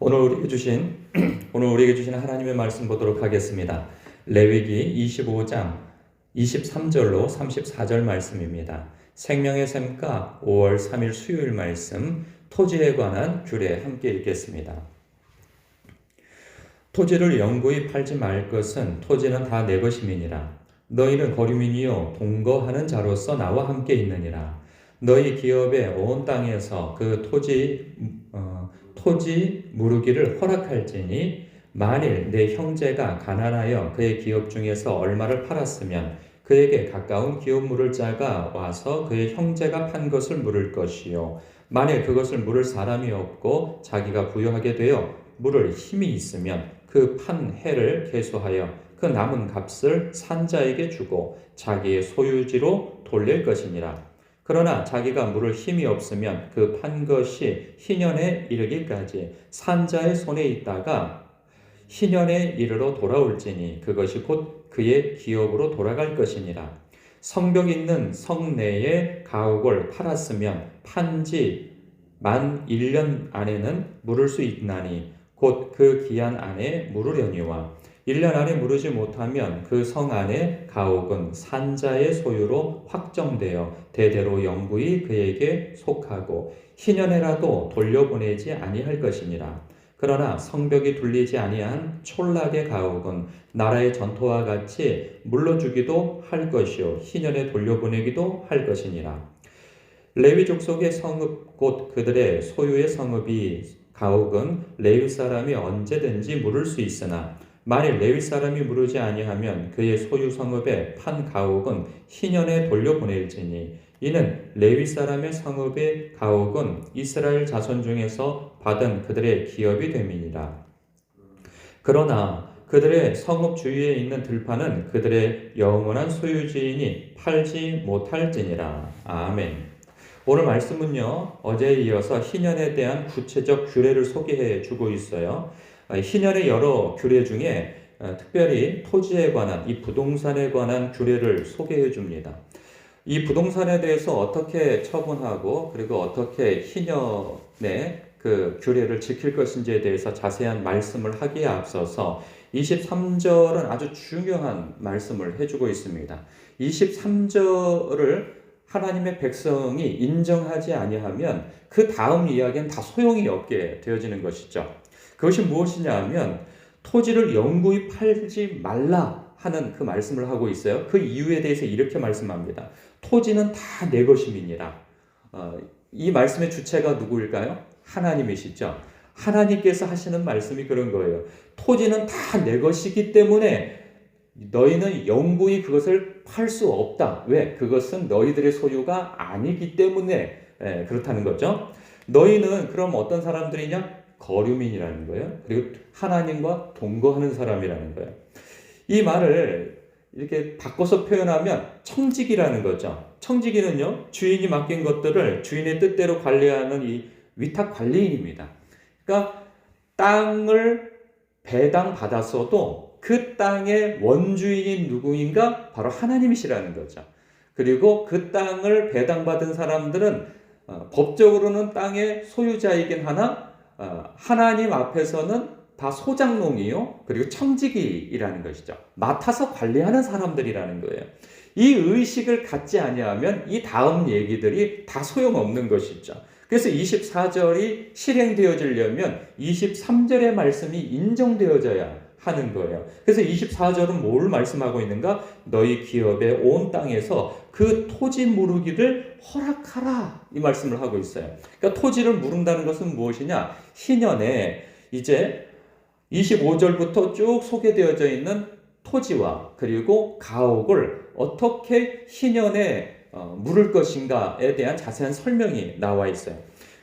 오늘 우리에게 주신 오늘 우리에게 주신 하나님의 말씀 보도록 하겠습니다. 레위기 25장 23절로 34절 말씀입니다. 생명의 샘가 5월 3일 수요일 말씀 토지에 관한 규례 함께 읽겠습니다. 토지를 영구히 팔지 말 것은 토지는 다 내 것임이니라. 너희는 거류민이요 동거하는 자로서 나와 함께 있느니라. 너희 기업의 온 땅에서 그 토지 어, 토지 무르기를 허락할지니 만일 내 형제가 가난하여 그의 기업 중에서 얼마를 팔았으면 그에게 가까운 기업 물을 자가 와서 그의 형제가 판 것을 물을 것이요 만일 그것을 물을 사람이 없고 자기가 부여하게 되어 물을 힘이 있으면 그 판 해를 계수하여 그 남은 값을 산자에게 주고 자기의 소유지로 돌릴 것이니라. 그러나 자기가 물을 힘이 없으면 그 판 것이 희년에 이르기까지 산자의 손에 있다가 희년에 이르러 돌아올지니 그것이 곧 그의 기업으로 돌아갈 것이니라. 성벽 있는 성 내에 가옥을 팔았으면 판지 만 1년 안에는 물을 수 있나니 곧 그 기한 안에 물으려니와 1년 안에 물으지 못하면 그 성 안에 가옥은 산자의 소유로 확정되어 대대로 영구히 그에게 속하고 희년에라도 돌려보내지 아니할 것이니라. 그러나 성벽이 둘리지 아니한 촌락의 가옥은 나라의 전토와 같이 물러주기도 할 것이요 희년에 돌려보내기도 할 것이니라. 레위 족 속의 성읍 곧 그들의 소유의 성읍이 가옥은 레위 사람이 언제든지 물을 수 있으나 만일 레위 사람이 물으지 아니하면 그의 소유 성읍에 판 가옥은 희년에 돌려보낼지니 이는 레위 사람의 성읍의 가옥은 이스라엘 자손 중에서 받은 그들의 기업이 됨이니라. 그러나 그들의 성읍 주위에 있는 들판은 그들의 영원한 소유지이니 팔지 못할지니라. 아멘. 오늘 말씀은요, 어제에 이어서 희년에 대한 구체적 규례를 소개해 주고 있어요. 희년의 여러 규례 중에 어, 특별히 토지에 관한, 이 부동산에 관한 규례를 소개해 줍니다. 이 부동산에 대해서 어떻게 처분하고, 그리고 어떻게 희년의 그 규례를 지킬 것인지에 대해서 자세한 말씀을 하기에 앞서서 23절은 아주 중요한 말씀을 해주고 있습니다. 23절을 하나님의 백성이 인정하지 아니하면 그 다음 이야기는 다 소용이 없게 되어지는 것이죠. 그것이 무엇이냐 하면 토지를 영구히 팔지 말라 하는 그 말씀을 하고 있어요. 그 이유에 대해서 이렇게 말씀합니다. 토지는 다 내 것임이니라. 어, 이 말씀의 주체가 누구일까요? 하나님이시죠. 하나님께서 하시는 말씀이 그런 거예요. 토지는 다 내 것이기 때문에 너희는 영구히 그것을 팔 수 없다. 왜? 그것은 너희들의 소유가 아니기 때문에 예, 그렇다는 거죠. 너희는 그럼 어떤 사람들이냐? 거류민이라는 거예요. 그리고 하나님과 동거하는 사람이라는 거예요. 이 말을 이렇게 바꿔서 표현하면 청지기라는 거죠. 청지기는요, 주인이 맡긴 것들을 주인의 뜻대로 관리하는 이 위탁 관리인입니다. 그러니까 땅을 배당 받았어도 그 땅의 원주인이 누구인가? 바로 하나님이시라는 거죠. 그리고 그 땅을 배당받은 사람들은 어, 법적으로는 땅의 소유자이긴 하나 어, 하나님 앞에서는 다 소장농이요. 그리고 청지기이라는 것이죠. 맡아서 관리하는 사람들이라는 거예요. 이 의식을 갖지 아니하면 이 다음 얘기들이 다 소용없는 것이죠. 그래서 24절이 실행되어지려면 23절의 말씀이 인정되어져야 하는 거예요. 그래서 24절은 뭘 말씀하고 있는가? 너희 기업의 온 땅에서 그 토지 무르기를 허락하라. 이 말씀을 하고 있어요. 그러니까 토지를 무른다는 것은 무엇이냐? 희년에 이제 25절부터 쭉 소개되어져 있는 토지와 그리고 가옥을 어떻게 희년에 어, 물을 것인가에 대한 자세한 설명이 나와 있어요.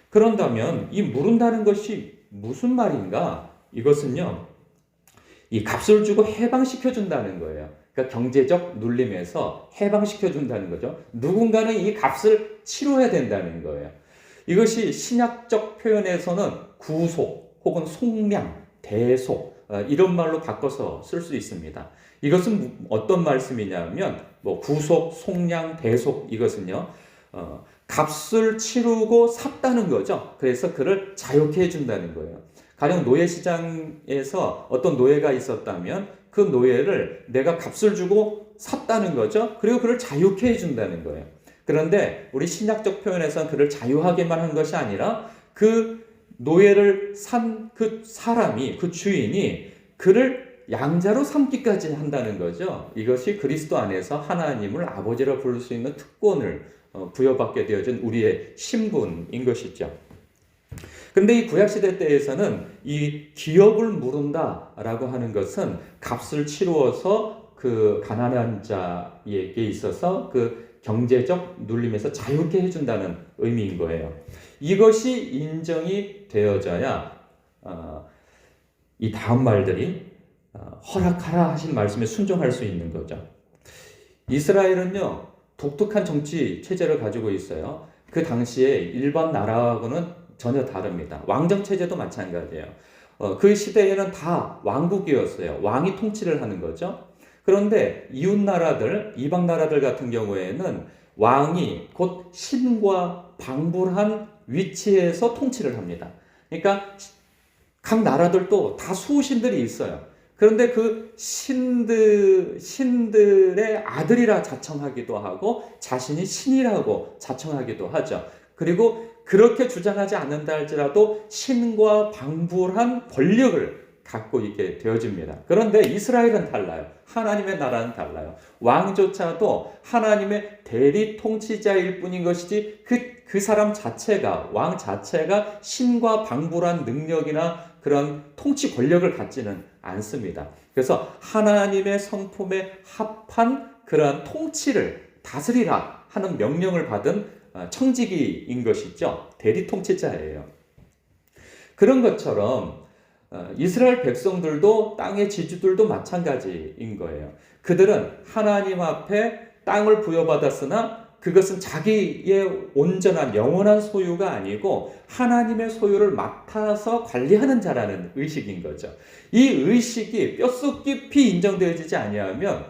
그런다면 이 무른다는 것이 무슨 말인가? 이것은요, 이 값을 주고 해방시켜 준다는 거예요. 그러니까 경제적 눌림에서 해방시켜 준다는 거죠. 누군가는 이 값을 치러야 된다는 거예요. 이것이 신약적 표현에서는 구속 혹은 속량, 대속 어, 이런 말로 바꿔서 쓸 수 있습니다. 이것은 어떤 말씀이냐면 뭐 구속, 속량, 대속 이것은요. 어, 값을 치르고 샀다는 거죠. 그래서 그를 자유케 해준다는 거예요. 가령 노예 시장에서 어떤 노예가 있었다면 그 노예를 내가 값을 주고 샀다는 거죠. 그리고 그를 자유케 해준다는 거예요. 그런데 우리 신약적 표현에서는 그를 자유하게만 한 것이 아니라 그 노예를 산 그 사람이 그 주인이 그를 양자로 삼기까지 한다는 거죠. 이것이 그리스도 안에서 하나님을 아버지라 부를 수 있는 특권을 어, 부여받게 되어진 우리의 신분인 것이죠. 근데 이 구약시대 때에서는 이 기업을 물은다라고 하는 것은 값을 치루어서 그 가난한 자에게 있어서 그 경제적 눌림에서 자유케 해준다는 의미인 거예요. 이것이 인정이 되어져야 어, 이 다음 말들이 어, 허락하라 하신 말씀에 순종할 수 있는 거죠. 이스라엘은요 독특한 정치 체제를 가지고 있어요. 그 당시에 일반 나라하고는 전혀 다릅니다. 왕정 체제도 마찬가지예요. 어, 그 시대에는 다 왕국이었어요. 왕이 통치를 하는 거죠. 그런데 이웃 나라들, 이방 나라들 같은 경우에는 왕이 곧 신과 방불한 위치에서 통치를 합니다. 그러니까 각 나라들도 다 수호신들이 있어요. 그런데 그 신들, 신들의 아들이라 자청하기도 하고 자신이 신이라고 자청하기도 하죠. 그리고 그렇게 주장하지 않는다 할지라도 신과 방불한 권력을 갖고 있게 되어집니다. 그런데 이스라엘은 달라요. 하나님의 나라는 달라요. 왕조차도 하나님의 대리 통치자일 뿐인 것이지 그, 그 사람 자체가, 왕 자체가 신과 방불한 능력이나 그런 통치 권력을 갖지는 않습니다. 그래서 하나님의 성품에 합한 그러한 통치를 다스리라 하는 명령을 받은 어, 청지기인 것이죠. 대리 통치자예요. 그런 것처럼 어, 이스라엘 백성들도 땅의 지주들도 마찬가지인 거예요. 그들은 하나님 앞에 땅을 부여받았으나 그것은 자기의 온전한 영원한 소유가 아니고 하나님의 소유를 맡아서 관리하는 자라는 의식인 거죠. 이 의식이 뼛속 깊이 인정되어지지 아니하면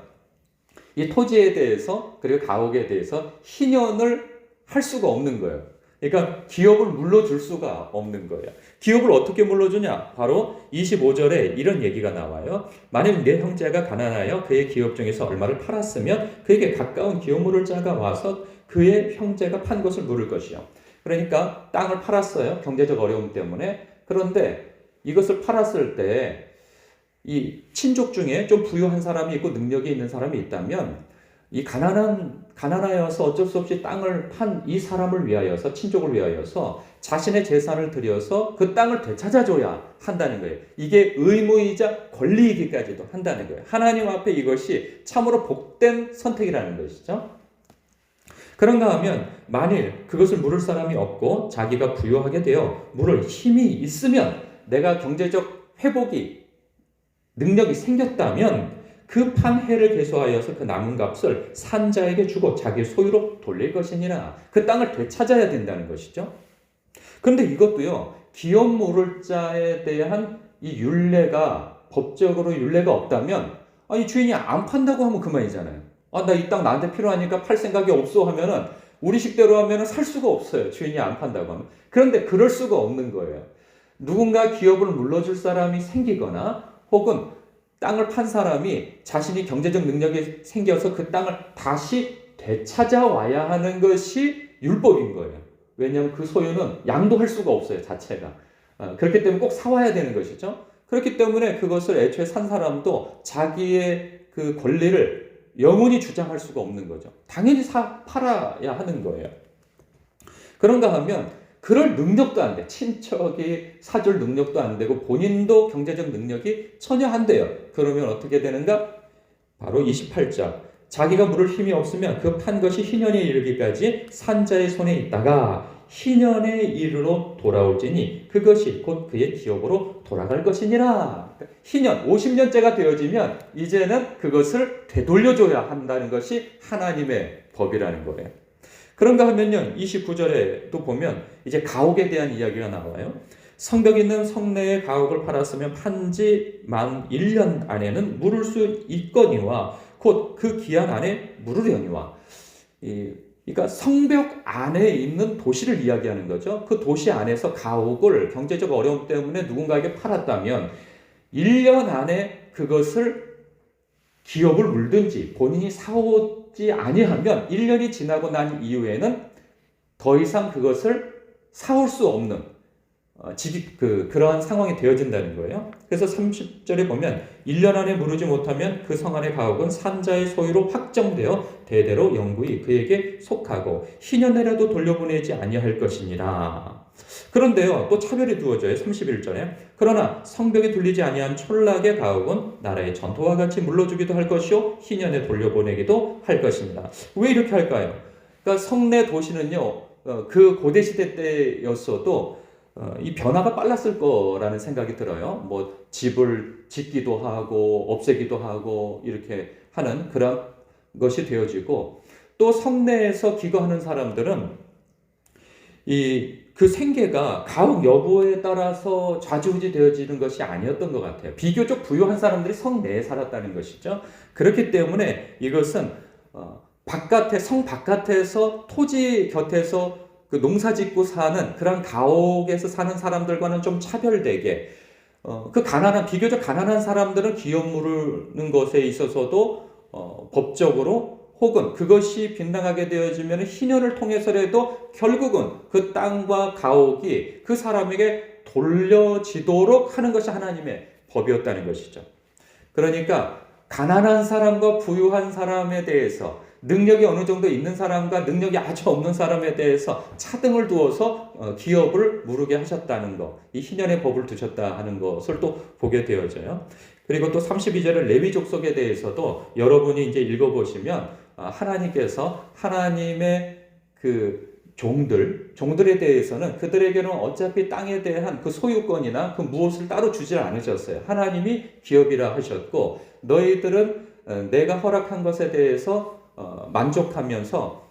이 토지에 대해서 그리고 가옥에 대해서 희년을 할 수가 없는 거예요. 그러니까 기업을 물러줄 수가 없는 거예요. 기업을 어떻게 물러주냐? 바로 25절에 이런 얘기가 나와요. 만약 내 형제가 가난하여 그의 기업 중에서 얼마를 팔았으면 그에게 가까운 기업 물을 자가 와서 그의 형제가 판 것을 물을 것이요. 그러니까 땅을 팔았어요. 경제적 어려움 때문에. 그런데 이것을 팔았을 때 이 친족 중에 좀 부유한 사람이 있고 능력이 있는 사람이 있다면 이 가난한 가난하여서 어쩔 수 없이 땅을 판 이 사람을 위하여서 친족을 위하여서 자신의 재산을 들여서 그 땅을 되찾아줘야 한다는 거예요. 이게 의무이자 권리이기까지도 한다는 거예요. 하나님 앞에 이것이 참으로 복된 선택이라는 것이죠. 그런가 하면 만일 그것을 물을 사람이 없고 자기가 부유하게 되어 물을 힘이 있으면 내가 경제적 회복이 능력이 생겼다면 그판 해를 개수하여서 그 남은 값을 산자에게 주고 자기 소유로 돌릴 것이니라. 그 땅을 되찾아야 된다는 것이죠. 그런데 이것도요, 기업 모를 자에 대한 이 윤례가 법적으로 윤례가 없다면, 아니 주인이 안 판다고 하면 그만이잖아요. 아, 나 이 땅 나한테 필요하니까 팔 생각이 없어 하면은 우리 식대로 하면은 살 수가 없어요. 주인이 안 판다고 하면. 그런데 그럴 수가 없는 거예요. 누군가 기업을 물러줄 사람이 생기거나 혹은 땅을 판 사람이 자신이 경제적 능력이 생겨서 그 땅을 다시 되찾아와야 하는 것이 율법인 거예요. 왜냐하면 그 소유는 양도할 수가 없어요, 자체가. 어, 그렇기 때문에 꼭 사와야 되는 것이죠. 그렇기 때문에 그것을 애초에 산 사람도 자기의 그 권리를 영원히 주장할 수가 없는 거죠. 당연히 사, 팔아야 하는 거예요. 그런가 하면 그럴 능력도 안 돼. 친척이 사줄 능력도 안 되고 본인도 경제적 능력이 전혀 안 돼요. 그러면 어떻게 되는가? 바로 28절. 자기가 물을 힘이 없으면 그 판 것이 희년에 이르기까지 산자의 손에 있다가 희년에 이르러 돌아올지니 그것이 곧 그의 기업으로 돌아갈 것이니라. 희년 50년째가 되어지면 이제는 그것을 되돌려줘야 한다는 것이 하나님의 법이라는 거예요. 그런가 하면요, 29절에 또 보면 이제 가옥에 대한 이야기가 나와요. 성벽 있는 성내에 가옥을 팔았으면 판지 만 1년 안에는 물을 수 있거니와 곧 그 기한 안에 물으려니와 이 그러니까 성벽 안에 있는 도시를 이야기하는 거죠. 그 도시 안에서 가옥을 경제적 어려움 때문에 누군가에게 팔았다면 1년 안에 그것을 기업을 물든지 본인이 사오지 아니하면 1년이 지나고 난 이후에는 더 이상 그것을 사올 수 없는 어, 집이 그 그러한 상황이 되어진다는 거예요. 그래서 30절에 보면 1년 안에 무르지 못하면 그 성 안의 가옥은 산자의 소유로 확정되어 대대로 영구히 그에게 속하고 희년내라도 돌려보내지 아니할 것이니라. 그런데요, 또 차별이 두어져요. 31절에. 그러나 성벽에 둘리지 아니한 촌락의 가옥은 나라의 전토와 같이 물러주기도 할 것이요 희년에 돌려보내기도 할 것입니다. 왜 이렇게 할까요? 그러니까 성내 도시는요, 어, 그 고대 시대 때였어도 어, 이 변화가 빨랐을 거라는 생각이 들어요. 뭐 집을 짓기도 하고 없애기도 하고 이렇게 하는 그런 것이 되어지고 또 성내에서 기거하는 사람들은 이 그 생계가 가옥 여부에 따라서 좌지우지 되어지는 것이 아니었던 것 같아요. 비교적 부유한 사람들이 성내에 살았다는 것이죠. 그렇기 때문에 이것은 어, 바깥에 성 바깥에서 토지 곁에서 그 농사 짓고 사는 그런 가옥에서 사는 사람들과는 좀 차별되게 어, 그 가난한 비교적 가난한 사람들은 기업 물는 것에 있어서도 어, 법적으로 혹은 그것이 빗나가게 되어지면 희년을 통해서라도 결국은 그 땅과 가옥이 그 사람에게 돌려지도록 하는 것이 하나님의 법이었다는 것이죠. 그러니까 가난한 사람과 부유한 사람에 대해서 능력이 어느 정도 있는 사람과 능력이 아주 없는 사람에 대해서 차등을 두어서 어, 기업을 무르게 하셨다는 것, 이 희년의 법을 두셨다 하는 것을 또 보게 되어져요. 그리고 또 32절의 레위 족속에 대해서도 여러분이 이제 읽어보시면 아, 하나님께서 하나님의 그 종들, 종들에 대해서는 그들에게는 어차피 땅에 대한 그 소유권이나 그 무엇을 따로 주질 않으셨어요. 하나님이 기업이라 하셨고, 너희들은 어, 내가 허락한 것에 대해서 어, 만족하면서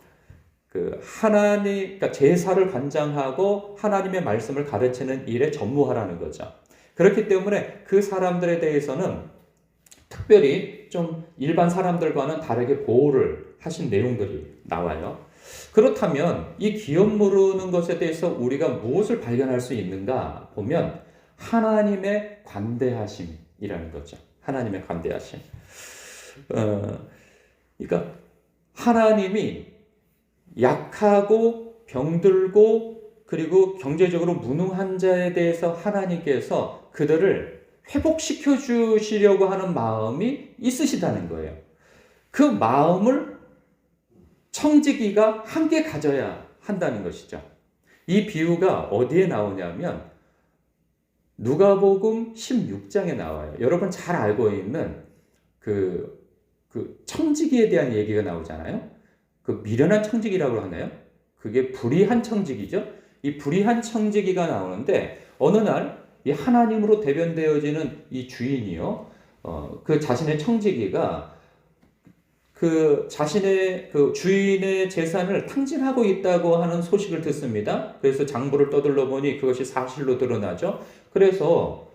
그 하나님, 그러니까 제사를 관장하고 하나님의 말씀을 가르치는 일에 전무하라는 거죠. 그렇기 때문에 그 사람들에 대해서는 특별히 좀 일반 사람들과는 다르게 보호를 하신 내용들이 나와요. 그렇다면 이 기업 모르는 것에 대해서 우리가 무엇을 발견할 수 있는가 보면 하나님의 관대하심이라는 거죠. 하나님의 관대하심. 어, 그러니까 하나님이 약하고 병들고 그리고 경제적으로 무능한 자에 대해서 하나님께서 그들을 회복시켜 주시려고 하는 마음이 있으시다는 거예요. 그 마음을 청지기가 함께 가져야 한다는 것이죠. 이 비유가 어디에 나오냐면 누가복음 16장에 나와요. 여러분 잘 알고 있는 그, 그 청지기에 대한 얘기가 나오잖아요. 그 미련한 청지기라고 하나요? 그게 불의한 청지기죠. 이 불의한 청지기가 나오는데 어느 날 이 하나님으로 대변되어지는 이 주인이요, 어, 그 자신의 청지기가 그 자신의 그 주인의 재산을 탕진하고 있다고 하는 소식을 듣습니다. 그래서 장부를 떠들러 보니 그것이 사실로 드러나죠. 그래서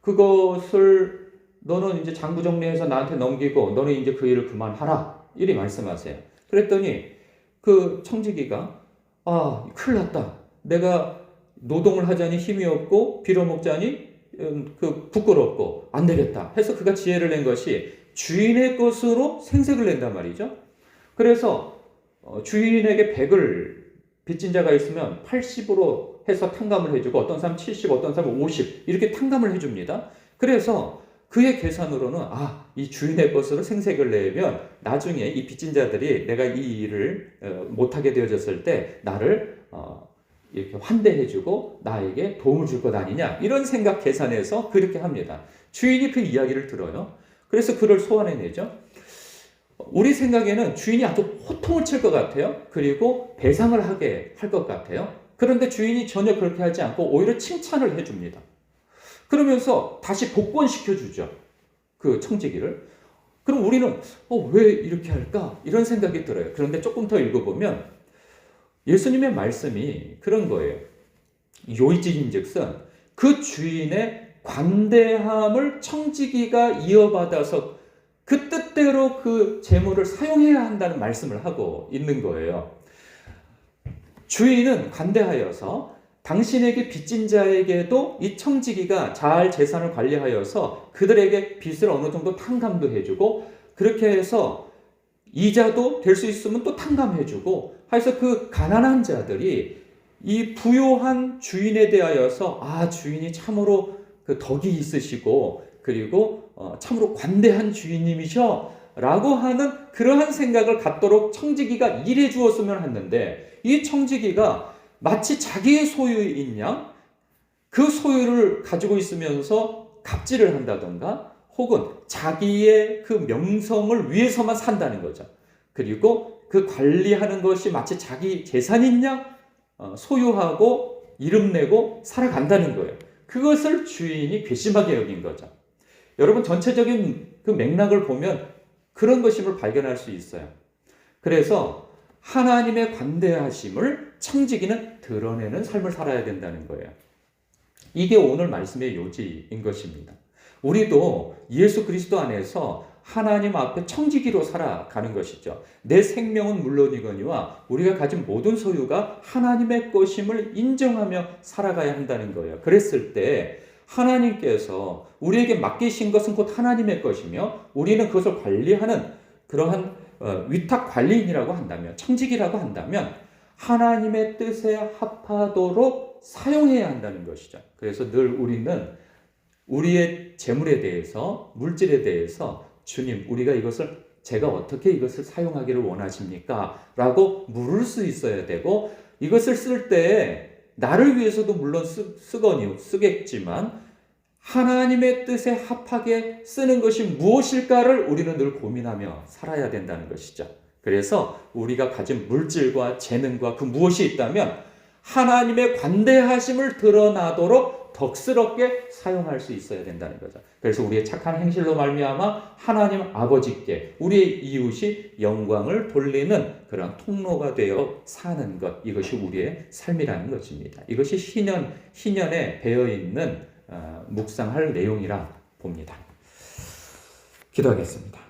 그것을 너는 이제 장부 정리해서 나한테 넘기고 너는 이제 그 일을 그만하라. 이리 말씀하세요. 그랬더니 그 청지기가 아, 큰일 났다. 내가 노동을 하자니 힘이 없고 빌어먹자니 음, 그 부끄럽고 안 되겠다 해서 그가 지혜를 낸 것이 주인의 것으로 생색을 낸단 말이죠. 그래서 어, 주인에게 100을 빚진 자가 있으면 80으로 해서 탕감을 해주고 어떤 사람 70, 어떤 사람 50 이렇게 탕감을 해줍니다. 그래서 그의 계산으로는 아, 이 주인의 것으로 생색을 내면 나중에 이 빚진 자들이 내가 이 일을 어, 못하게 되어졌을 때 나를 어, 이렇게 환대해주고 나에게 도움을 줄 것 아니냐 이런 생각 계산해서 그렇게 합니다. 주인이 그 이야기를 들어요. 그래서 그를 소환해내죠. 우리 생각에는 주인이 아주 호통을 칠 것 같아요. 그리고 배상을 하게 할 것 같아요. 그런데 주인이 전혀 그렇게 하지 않고 오히려 칭찬을 해줍니다. 그러면서 다시 복권시켜주죠. 그 청지기를. 그럼 우리는 어, 왜 이렇게 할까? 이런 생각이 들어요. 그런데 조금 더 읽어보면 예수님의 말씀이 그런 거예요. 요이지인 즉슨 그 주인의 관대함을 청지기가 이어받아서 그 뜻대로 그 재물을 사용해야 한다는 말씀을 하고 있는 거예요. 주인은 관대하여서 당신에게 빚진 자에게도 이 청지기가 잘 재산을 관리하여서 그들에게 빚을 어느 정도 탕감도 해주고 그렇게 해서 이자도 될 수 있으면 또 탕감해주고 해서 그 가난한 자들이 이 부요한 주인에 대하여서 아 주인이 참으로 그 덕이 있으시고 그리고 어, 참으로 관대한 주인님이셔 라고 하는 그러한 생각을 갖도록 청지기가 일해 주었으면 했는데 이 청지기가 마치 자기의 소유인 양 그 소유를 가지고 있으면서 갑질을 한다던가 혹은 자기의 그 명성을 위해서만 산다는 거죠. 그리고 그 관리하는 것이 마치 자기 재산인 양 어, 소유하고 이름 내고 살아간다는 거예요. 그것을 주인이 괘씸하게 여긴 거죠. 여러분 전체적인 그 맥락을 보면 그런 것임을 발견할 수 있어요. 그래서 하나님의 관대하심을 청지기는 드러내는 삶을 살아야 된다는 거예요. 이게 오늘 말씀의 요지인 것입니다. 우리도 예수 그리스도 안에서 하나님 앞에 청지기로 살아가는 것이죠. 내 생명은 물론이거니와 우리가 가진 모든 소유가 하나님의 것임을 인정하며 살아가야 한다는 거예요. 그랬을 때 하나님께서 우리에게 맡기신 것은 곧 하나님의 것이며 우리는 그것을 관리하는 그러한 어, 위탁 관리인이라고 한다면 청지기라고 한다면 하나님의 뜻에 합하도록 사용해야 한다는 것이죠. 그래서 늘 우리는 우리의 재물에 대해서 물질에 대해서 주님 우리가 이것을 제가 어떻게 이것을 사용하기를 원하십니까? 라고 물을 수 있어야 되고 이것을 쓸 때 나를 위해서도 물론 쓰, 쓰거니 쓰겠지만 하나님의 뜻에 합하게 쓰는 것이 무엇일까를 우리는 늘 고민하며 살아야 된다는 것이죠. 그래서 우리가 가진 물질과 재능과 그 무엇이 있다면 하나님의 관대하심을 드러나도록 덕스럽게 사용할 수 있어야 된다는 거죠. 그래서 우리의 착한 행실로 말미암아 하나님 아버지께 우리의 이웃이 영광을 돌리는 그런 통로가 되어 사는 것 이것이 우리의 삶이라는 것입니다. 이것이 희년 희년에 배어 있는 어, 묵상할 내용이라 봅니다. 기도하겠습니다.